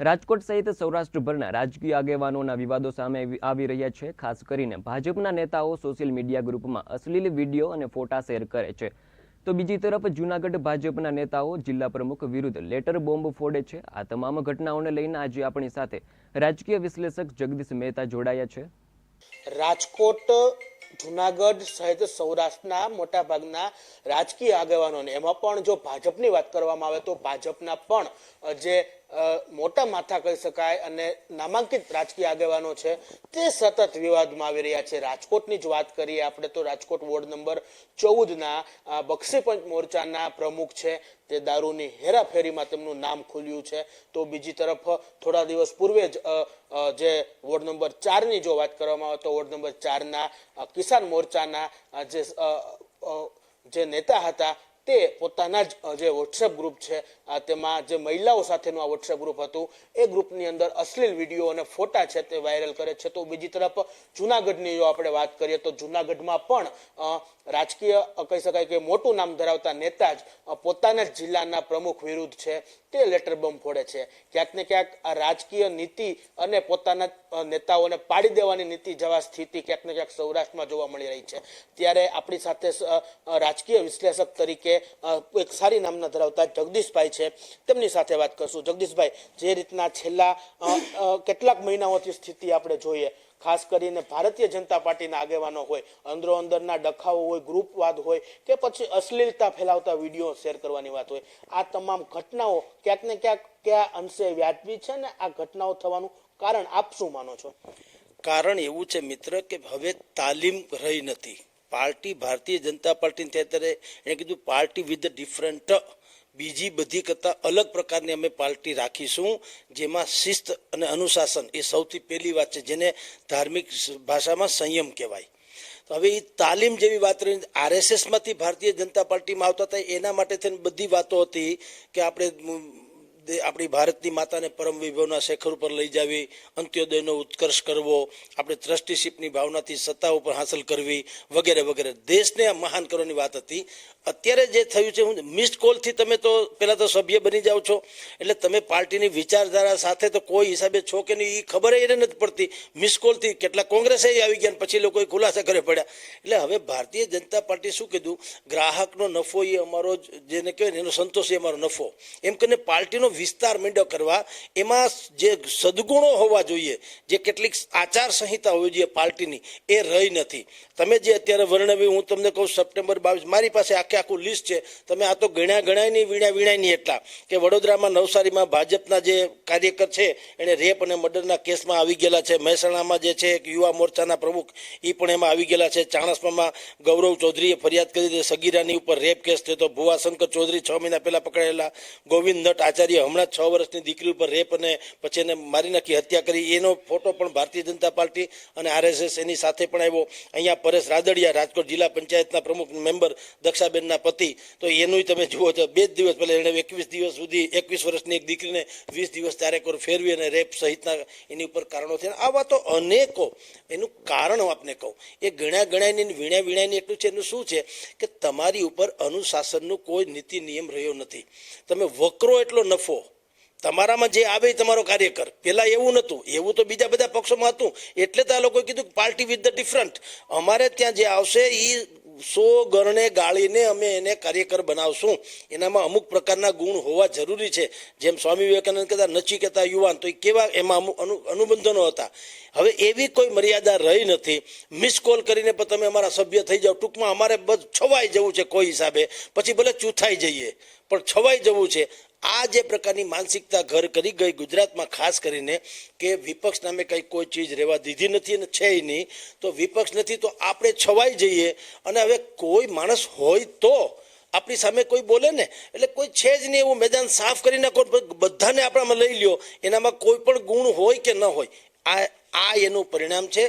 રાજકોટ સહિત સૌરાષ્ટ્રભરના રાજકીય આગેવાનોના વિવાદો સામે આવી- રહ્યા છે. ખાસ કરીને ભાજપના નેતાઓ સોશિયલ મીડિયા ગ્રુપમાં અશ્લીલ વીડિયો અને ફોટા શેર કરે છે. તો બીજી તરફ જૂનાગઢ ભાજપના નેતાઓ જિલ્લા પ્રમુખ વિરુદ્ધ લેટર બોમ્બ ફોડે છે. આ તમામ ઘટનાઓને લઈને આજે આપણી સાથે રાજકીય વિશ્લેષક જગદીશ મહેતા જોડાયા છે. રાજકોટ, જુનાગઢ સહિત સૌરાષ્ટ્રના મોટાભાગના રાજકીય આગેવાનોને એમાં પણ જો ભાજપની વાત કરવામાં આવે તો ભાજપના પણ જે મોટા માથા કહી શકાય અને નામાંકિત રાજકીય આગેવાનો છે, તે સતત વિવાદમાં આવી રહ્યા છે. રાજકોટની જ વાત કરીએ આપણે તો રાજકોટ વોર્ડ નંબર ચૌદના બક્ષીપંચ મોરચાના પ્રમુખ છે. તે દારૂની હેરાફેરીમાં તેમનું નામ ખુલ્યું છે. તો બીજી તરફ, થોડા દિવસ પૂર્વે જ જે વોર્ડ નંબર ચારની જો વાત કરવામાં આવે તો વોર્ડ નંબર ચારના કિસાન મોરચાના જે જે નેતા હતા તે પોતાના જ જે વોટ્સએપ ગ્રુપ છે તેમાં જે મહિલાઓ સાથેનું આ વોટ્સએપ ગ્રુપ હતું, એ ગ્રુપની અંદર અશ્લીલ વીડિયો અને ફોટા છે તે વાયરલ કરે છે. તો બીજી તરફ જુનાગઢની જો આપણે વાત કરીએ તો જુનાગઢમાં પણ રાજકીય કહી શકાય કે મોટું નામ ધરાવતા નેતા જ પોતાના જ જિલ્લાના પ્રમુખ વિરુદ્ધ છે તે લેટર બોમ્બ ફોડે છે. ક્યાંક ને ક્યાંક આ રાજકીય નીતિ અને પોતાના નેતાઓને પાડી દેવાની નીતિ જેવા સ્થિતિ ક્યાંક ને ક્યાંક સૌરાષ્ટ્રમાં જોવા મળી રહી છે. ત્યારે આપણી સાથે રાજકીય વિશ્લેષક તરીકે એક સારી નામના ધરાવતા જગદીશભાઈ છે. તેમની સાથે વાત કરશું. જગદીશભાઈ, જે રીતના છેલ્લા કેટલાક મહિનાઓથી સ્થિતિ આપણે જોઈએ, ખાસ કરીને ભારતીય જનતા પાર્ટીના આગેવાનો હોય, અંદરો અંદરના ડખાઓ હોય, ગ્રુપવાદ હોય, કે પછી અશ્લીલતા ફેલાવતા વીડિયો શેર કરવાની વાત હોય, આ તમામ ઘટનાઓ ક્યાંક ને ક્યાંક કયા અંશે વ્યાજબી છે ને આ ઘટનાઓ થવાનું કારણ આપ શું માનો છો? કારણ એવું છે મિત્ર કે હવે તાલીમ રહી નથી. પાર્ટી, ભારતીય જનતા પાર્ટી ત્યારે એને કીધું પાર્ટી વિથ ડિફરન્ટ બીજી બધી કરતાં અલગ પ્રકારની અમે પાર્ટી રાખીશું, જેમાં શિસ્ત અને અનુશાસન એ સૌથી પહેલી વાત છે, જેને ધાર્મિક ભાષામાં સંયમ કહેવાય. તો હવે એ તાલીમ જેવી વાત રહી, આરએસએસમાંથી ભારતીય જનતા પાર્ટીમાં આવતા હતા, એના માટે થઈને બધી વાતો હતી કે આપણે આપણી ભારતની માતાને પરમ વિભવના શેખર ઉપર લઈ જાવી, અંત્યોદયનો ઉત્કર્ષ કરવો, આપણે ટ્રસ્ટીશીપની ભાવનાથી સત્તા ઉપર હાંસલ કરવી વગેરે વગેરે. દેશને મહાન કરવાની વાત હતી. અત્યારે જે થયું છે, હું મિસ્ડ કોલથી તમે તો પહેલાં તો સભ્ય બની જાઓ છો. એટલે તમે પાર્ટીની વિચારધારા સાથે તો કોઈ હિસાબે છો કે નહીં એ ખબર એને નથી પડતી. મિસ કોલથી કેટલા કોંગ્રેસે આવી ગયા પછી લોકોએ ખુલાસા કરે પડ્યા. એટલે હવે ભારતીય જનતા પાર્ટી શું કીધું? ગ્રાહકનો નફો એ અમારો જેને કહેવાય એનો સંતોષ એ અમારો નફો. એમ કરીને પાર્ટીનો વિસ્તાર મીંડો કરવા, એમાં જે સદગુણો હોવા જોઈએ, જે કેટલીક આચાર સંહિતા હોવી જોઈએ પાર્ટીની, એ રહી નથી. તમે જે અત્યારે વર્ણવ્યું હું તમને કહું, સપ્ટેમ્બર બાવીસ, મારી પાસે આખે આખું લિસ્ટ છે. તમે આ તો ગણ્યા ગણાય નહીં, વીણ્યા વીણાય નહીં એટલા. કે વડોદરામાં નવસારીમાં ભાજપના જે કાર્યકર છે એણે રેપ અને મર્ડરના કેસમાં આવી ગયેલા છે. મહેસાણામાં જે છે, એક યુવા મોરચાના પ્રમુખ એ પણ એમાં આવી ગયેલા છે. ચાણસ્મામાં ગૌરવ ચૌધરીએ ફરિયાદ કરી હતી સગીરાની ઉપર રેપ કેસ થયો તો ભુવા શંકર ચૌધરી છ મહિના પહેલા પકડાયેલા. ગોવિંદ નટ આચાર્ય હમણાં છ વર્ષની દીકરી ઉપર રેપ અને પછી એને મારી નાખી હત્યા કરી, એનો ફોટો પણ ભારતીય જનતા પાર્ટી અને આરએસએસ એની સાથે પણ આવ્યો. અહીંયા પરેશ રાદડિયા, રાજકોટ જિલ્લા પંચાયતના પ્રમુખ મેમ્બર, દક્ષાબેનના પતિ. તો એનું તમે જુઓ છો, બે જ દિવસ પહેલા એણે એકવીસ દિવસ સુધી એકવીસ વર્ષની એક દીકરીને વીસ દિવસ ચારેકોર ફેરવી અને રેપ સહિતના એની ઉપર કારણો થયા. આવા તો અનેકો, એનું કારણ હું આપને કહું. એ ગણ્યા ગણાયની વીણ્યા વીણાયની એટલું છે, એનું શું છે કે તમારી ઉપર અનુશાસનનું કોઈ નીતિ નિયમ રહ્યો નથી. તમે વકરો એટલો નફો તમારામાં જે આવે તમારો કાર્યકર. પેલા એવું નહોતું એવું તો બીજા બધા પક્ષોમાં હતું. એટલે તો આ લોકોએ કીધું પાર્ટી વિથ ધ ડિફરન્ટ અમારે ત્યાં જે આવશે એ સો ગરણે ગાળીને અમે એને કાર્યકર બનાવશું. એનામાં અમુક પ્રકારના ગુણ હોવા જરૂરી છે. જેમ સ્વામી વિવેકાનંદ કહેતા, નચી કહેતા યુવાન. તો એ કેવા એમાં અમુક અનુ, અનુબંધનો હતા. હવે એવી કોઈ મર્યાદા રહી નથી. મિસ કોલ કરીને પણ તમે અમારા સભ્ય થઈ જાઓ. ટૂંકમાં અમારે બસ છવાઈ જવું છે કોઈ હિસાબે. પછી ભલે ચૂથાઈ જઈએ. પણ છવાઈ જવું છે. આ જે પ્રકારની માનસિકતા ઘર કરી ગઈ ગુજરાતમાં, ખાસ કરીને કે વિપક્ષ નામે કંઈ કોઈ ચીજ રહેવા દીધી નથી અને છે નહીં, તો વિપક્ષ નથી, તો આપણે છવાઈ જઈએ. અને હવે કોઈ માણસ હોય તો આપણી સામે કોઈ બોલે ને, એટલે કોઈ છે જ નહીં એવું મેદાન સાફ કરી નાખો બધાને આપણામાં લઈ લ્યો. એનામાં કોઈ પણ ગુણ હોય કે ન હોય, આ આ એનું પરિણામ છે.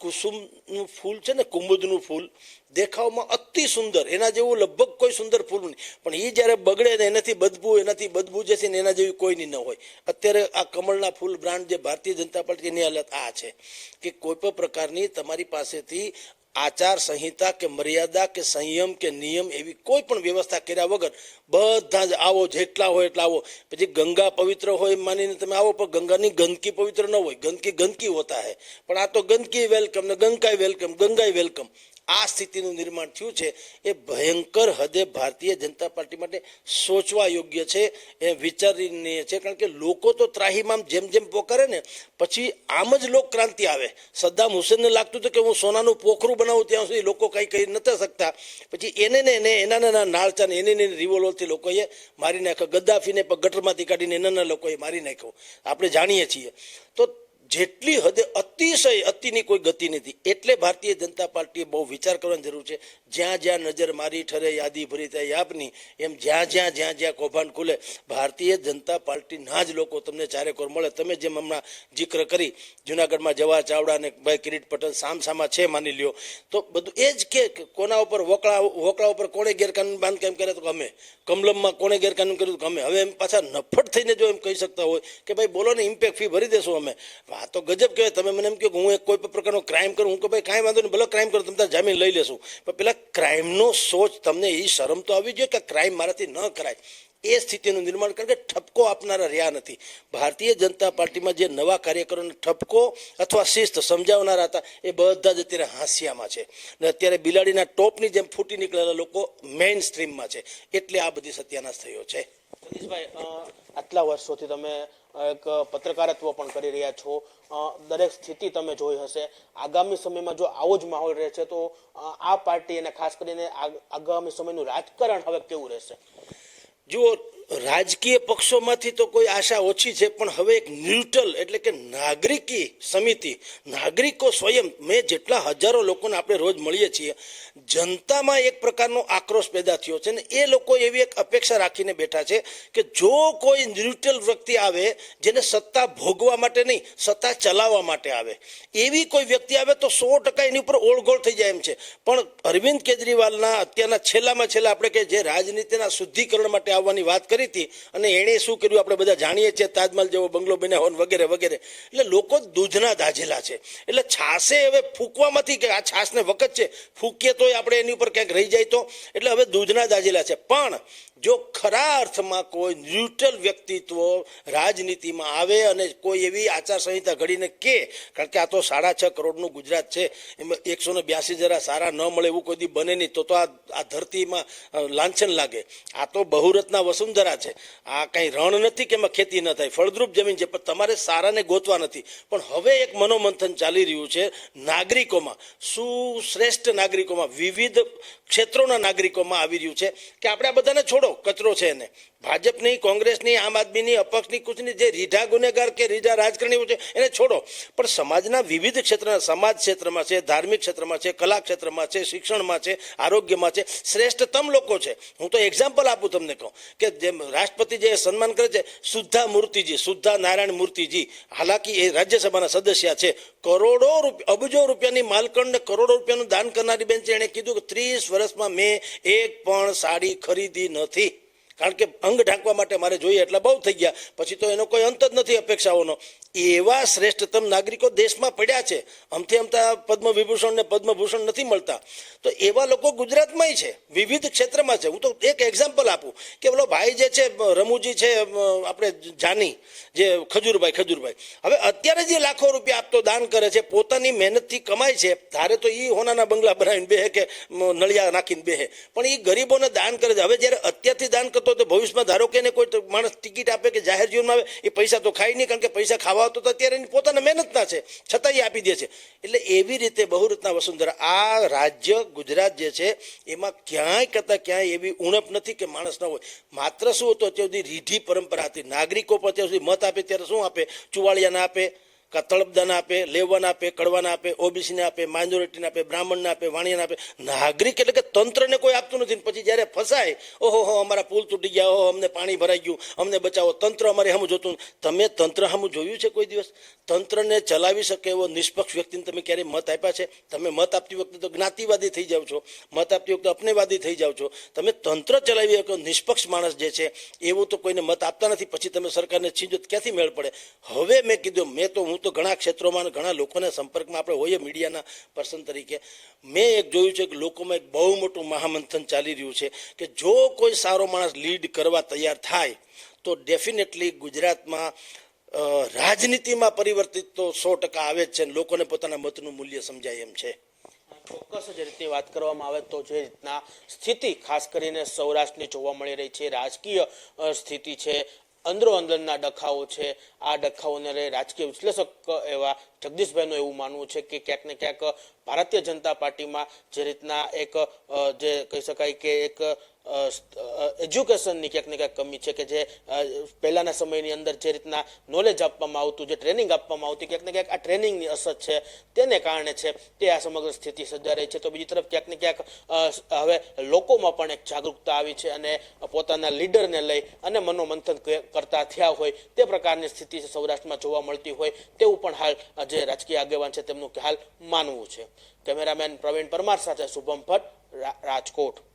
કુસુમનું ફૂલ છે ને, કુમુદનું ફૂલ દેખાવમાં અતિ સુંદર. એના જેવું લગભગ કોઈ સુંદર ફૂલ નહીં. પણ એ જ્યારે બગડે ને, એનાથી બદબુ એનાથી બદબુ જે છે ને, એના જેવી કોઈની ન હોય. અત્યારે આ કમળના ફૂલ બ્રાન્ડ જે ભારતીય જનતા પાર્ટીની હાલત આ છે કે કોઈ પણ પ્રકારની તમારી પાસેથી આચાર સંહિતા કે મર્યાદા કે સંયમ કે નિયમ એવી કોઈ પણ વ્યવસ્થા કર્યા વગર બધા જ આવો જેટલા હોય એટલા આવો. પછી ગંગા પવિત્ર હોય માનીને તમે આવો, પણ ગંગાની ગંદકી પવિત્ર ન હોય. ગંદકી ગંદકી હોતા હે. પણ આ તો ગંદકી વેલકમ ને ગંગાઈ વેલકમ ગંગાઈ વેલકમ આ સ્થિતિનું નિર્માણ થયું છે, એ ભયંકર હદે ભારતીય જનતા પાર્ટી માટે સોચવા યોગ્ય છે, એ વિચારીને છે, કારણ કે લોકો તો ત્રાહીમામ જેમ જેમ પોકારે ને, પછી આમ જ લોક ક્રાંતિ આવે. સદ્દામ હુસેનને લાગતું હતું કે હું સોનાનું પોખરું બનાવું ત્યાં સુધી લોકો કંઈ કહી નતા શકતા. પછી એને ને એને એના નાના નાળચાને એને ને રિવોલ્વરથી લોકોએ મારી નાખ્યો. ગદ્દાફીને પણ ગટરમાંથી કાઢીને એના લોકોએ મારી નાખ્યો. આપણે જાણીએ છીએ. તો જેટલી હદે અતિશય અતિની કોઈ ગતિ નથી. એટલે ભારતીય જનતા પાર્ટીએ બહુ વિચાર કરવાની જરૂર છે. જ્યાં જ્યાં નજર મારી ઠરે, યાદી ભરી થાય, આપની, એમ જ્યાં જ્યાં જ્યાં જ્યાં કૌભાંડ ખુલે, ભારતીય જનતા પાર્ટીના જ લોકો તમને ચારેકોર મળે. તમે જેમ હમણાં જિક્ર કરી, જુનાગઢમાં જવા ચાવડા અને ભાઈ કિરીટ પટેલ સામસામા છે, માની લ્યો. તો બધું એ જ કે કોના ઉપર વોકળા વોકળા ઉપર કોણે ગેરકાનૂન બાંધકામ કરે તો અમે. કમલમમાં કોણે ગેરકાનૂન કર્યું તો અમે. હવે એમ પાછા નફટ થઈને જો એમ કહી શકતા હોય કે ભાઈ બોલો ને ઇમ્પેક્ટ ફી ભરી દેશું અમે. આ તો ગજબ કહેવાય. તમે મને એમ કહો કે હું એક કોઈ પણ પ્રકારનો ક્રાઇમ કરું હું કે ભાઈ કાંઈ વાંધો નહીં ભલે ક્રાઇમ કરો તમે જામીન લઈ લેશું. પણ પેલા ક્રાઇમનો સોચ તમને એ શરમ તો આવી જોઈએ કે ક્રાઇમ મારાથી ન કરાય. એ સ્થિતિનું નિર્માણ કારણ કે ઠપકો આપનારા રહ્યા નથી. ભારતીય જનતા પાર્ટીમાં જે નવા કાર્યકરોને ઠપકો અથવા શિસ્ત સમજાવનારા હતા એ બધા જ અત્યારે હાંસિયામાં છે. ને અત્યારે બિલાડીના ટોપની જેમ ફૂટી નીકળેલા લોકો મેઇન સ્ટ્રીમમાં છે. એટલે આ બધી સત્યાનાશ થયો છે. અ, આટલા વર્ષોથી તમે એક પત્રકારત્વ પણ કરી રહ્યા છો. દરેક સ્થિતિ તમે જોઈ હશે. આગામી સમયમાં જો આવો જ માહોલ રહેશે, તો આ પાર્ટી અને ખાસ કરીને આગ- આગામી સમયનું રાજકારણ હવે કેવું રહેશે? જુઓ રાજકીય પક્ષોમાંથી તો કોઈ આશા ઓછી છે, પણ હવે એક ન્યુટ્રલ એટલે કે નાગરિકી સમિતિ, નાગરિકો સ્વયં, મેં જેટલા હજારો લોકોને આપણે રોજ મળીએ છીએ, જનતામાં એક પ્રકારનો આક્રોશ પેદા થયો છે ને એ લોકો એવી એક અપેક્ષા રાખીને બેઠા છે કે જો કોઈ ન્યુટ્રલ વ્યક્તિ આવે, જેને સત્તા ભોગવા માટે નહીં, સત્તા ચલાવવા માટે આવે. એવી કોઈ વ્યક્તિ આવે તો સો ટકા એની ઉપર ઓળઘોળ થઈ જાય એમ છે. પણ અરવિંદ કેજરીવાલના અત્યારના છેલ્લામાં છેલ્લા આપણે કે જે રાજનીતિના શુદ્ધિકરણ માટે આવવાની વાત કરી હતી અને એણે શું કર્યું? આપણે બધા જાણીએ છીએ તાજમહલ જેવો બંગલો બન્યા હોય વગેરે વગેરે. એટલે લોકો દૂધના દાજેલા છે. એટલે છાસે હવે ફૂંકવામાંથી કે આ છાસને વખત છે? ફૂંકીએ તોય આપણે એની ઉપર ક્યાંક રહી જાય તો? એટલે હવે દૂધના દાજેલા છે. પણ જો ખરા અર્થમાં કોઈ ન્યુટ્રલ વ્યક્તિત્વ રાજનીતિમાં આવે અને કોઈ એવી આચાર સંહિતા ઘડીને કે, કારણ કે આ તો સાડા છ કરોડનું ગુજરાત છે, એમાં એકસો ને બ્યાસી જરા સારા ન મળે એવું કોઈ દી બને નહીં, તો તો આ આ ધરતીમાં લાંછન લાગે. આ તો બહુરત્ના વસુંધરા છે. આ કંઈ રણ નથી કે એમાં ખેતી ન થાય. ફળદ્રુપ જમીન છે, પણ તમારે સારાને ગોતવા નથી. પણ હવે એક મનોમંથન ચાલી રહ્યું છે નાગરિકોમાં. સુશ્રેષ્ઠ નાગરિકોમાં, વિવિધ ક્ષેત્રોના નાગરિકોમાં આવી રહ્યું છે કે આપણે આ બધાને છોડો. કચરો છે એને. ભાજપની, કોંગ્રેસની, આમ આદમીની, અપક્ષની, કુછની જે રીઢા ગુનેગાર કે રીઢા રાજકારણીઓ છે, એને છોડો. પણ સમાજના વિવિધ ક્ષેત્રના સમાજ ક્ષેત્રમાં છે, ધાર્મિક ક્ષેત્રમાં છે, કલા ક્ષેત્રમાં છે, શિક્ષણમાં છે, આરોગ્યમાં છે, શ્રેષ્ઠતમ લોકો છે. હું તો એક્ઝામ્પલ આપું તમને કહું કે જેમ રાષ્ટ્રપતિ જે સન્માન કરે છે સુદ્ધા મૂર્તિજી સુદ્ધા નારાયણ મૂર્તિજી, હાલાકી એ રાજ્યસભાના સદસ્ય છે. કરોડો રૂપિયા અબજો રૂપિયાની માલકણને કરોડો રૂપિયાનું દાન કરનારી બેન છે. એણે કીધું કે ત્રીસ વર્ષમાં મેં એક પણ સાડી ખરીદી નથી. કારણ કે અંગ ઢાંકવા માટે મારે જોઈએ એટલે બહુ થઈ ગયા. પછી તો એનો કોઈ અંત જ નથી અપેક્ષાઓનો. એવા શ્રેષ્ઠતમ નાગરિકો દેશમાં પડ્યા છે. અમથી અમતા પદ્મ વિભૂષણ ને પદ્મભૂષણ નથી મળતા. તો એવા લોકો ગુજરાતમાંય છે, વિવિધ ક્ષેત્રમાં છે. હું તો એક એક્ઝામ્પલ આપું કે પેલો ભાઈ જે છે, રમુજી છે આપણે જાની, જે ખજૂરભાઈ ખજૂરભાઈ. હવે અત્યારે જે લાખો રૂપિયા આપતો, દાન કરે છે, પોતાની મહેનતથી કમાય છે. ધારે તો એ હોનાના બંગલા બનાવીને બેહે કે નળિયા નાખીને બેહે. પણ એ ગરીબોને દાન કરે છે. હવે જ્યારે અત્યારથી દાન કરતો તો ભવિષ્યમાં ધારો કે એને કોઈ માણસ ટિકિટ આપે કે જાહેર જીવનમાં આવે, એ પૈસા તો ખાય નહીં, કારણ કે પૈસા ખાવા તો અત્યારે એની પોતાના મહેનતના છે છતાં એ આપી દે છે. એટલે એવી રીતે બહુરત્ના વસુંધરા, આ રાજ્ય ગુજરાત જે છે, એમાં ક્યાંય કરતાં ક્યાંય એવી ઉણપ નથી કે માણસ ન હોય. માત્ર શું હતું, અત્યાર સુધી રીઢી પરંપરા હતી. નાગરિકો પર અત્યાર સુધી મત આપે, ત્યારે શું આપે? ચુવાળિયાના આપે. કા તળપદાના આપે, લેવાના આપે, કડવાના આપે, ઓબીસીને આપે, માઇનોરિટીને આપે, બ્રાહ્મણને આપે, વાણિયાને આપે. નાગરિક એટલે કે તંત્રને કોઈ આપતું નથી. પછી જ્યારે ફસાય, ઓહો હો, અમારા પુલ તૂટી ગયા, ઓહો, અમને પાણી ભરાઈ ગયું, અમને બચાવો. તંત્ર અમારે હમ જોતું. તમે તંત્ર હમ જોયું છે કોઈ દિવસ? તંત્રને ચલાવી શકે એવો નિષ્પક્ષ વ્યક્તિને તમે ક્યારેય મત આપ્યા છે? તમે મત આપતી વખતે તો જ્ઞાતિવાદી થઈ જાઓ છો. મત આપતી વખતે અપનેવાદી થઈ જાઓ છો. તમે તંત્ર ચલાવી શકો, નિષ્પક્ષ માણસ જે છે, એવું તો કોઈને મત આપતા નથી. પછી તમે સરકારને છીંજો ક્યાંથી મેળ પડે? હવે મેં કીધું, મેં તો હું હું તો ઘણા ક્ષેત્રોમાં ઘણા લોકોના સંપર્કમાં આપણે હોઈએ મીડિયાના પર્સન તરીકે. મેં એક જોયું છે કે લોકોમાં એક બહુ મોટું મહામંથન ચાલી રહ્યું છે કે જો કોઈ સારો માણસ લીડ કરવા તૈયાર થાય, તો ડેફિનેટલી ગુજરાતમાં રાજનીતિમાં પરિવર્તિત તો સો ટકા આવે જ છે લોકોને પોતાના મતનું મૂલ્ય સમજાય એમ છે. ચોક્કસ જે રીતની વાત કરવામાં આવે તો જે રીતના સ્થિતિ, ખાસ કરીને સૌરાષ્ટ્રની જોવા મળી રહી છે, રાજકીય સ્થિતિ છે અંદરો અંદરના ડખાઓ છે. આ ડખાઓને લઈ રાજકીય વિશ્લેષક એવા જગદીશભાઈનું એવું માનવું છે કે ક્યાંક ને ક્યાંક ભારતીય જનતા પાર્ટીમાં જે રીતના એક જે કહી શકાય કે એક એજ્યુકેશનની ક્યાંક ને ક્યાંક કમી છે કે જે પહેલાના સમયની અંદર જે રીતના નોલેજ આપવામાં આવતું, જે ટ્રેનિંગ આપવામાં આવતી, ક્યાંક ને ક્યાંક આ ટ્રેનિંગની અસર છે તેને કારણે છે તે આ સમગ્ર સ્થિતિ સર્જાઈ છે. તો બીજી તરફ ક્યાંક ને ક્યાંક હવે લોકોમાં પણ એક જાગૃતતા આવી છે અને પોતાના લીડરને લઈ અને મનોમંથન કરતા થયા હોય તે પ્રકારની સ્થિતિ સૌરાષ્ટ્રમાં જોવા મળતી હોય તેવું પણ હાલ જે રાજકીય આગેવાન છે તેમનું હાલ માનવું છે. કેમેરામેન પ્રવીણ પરમાર સાથે શુભમ ભટ્ટ રાજકોટ.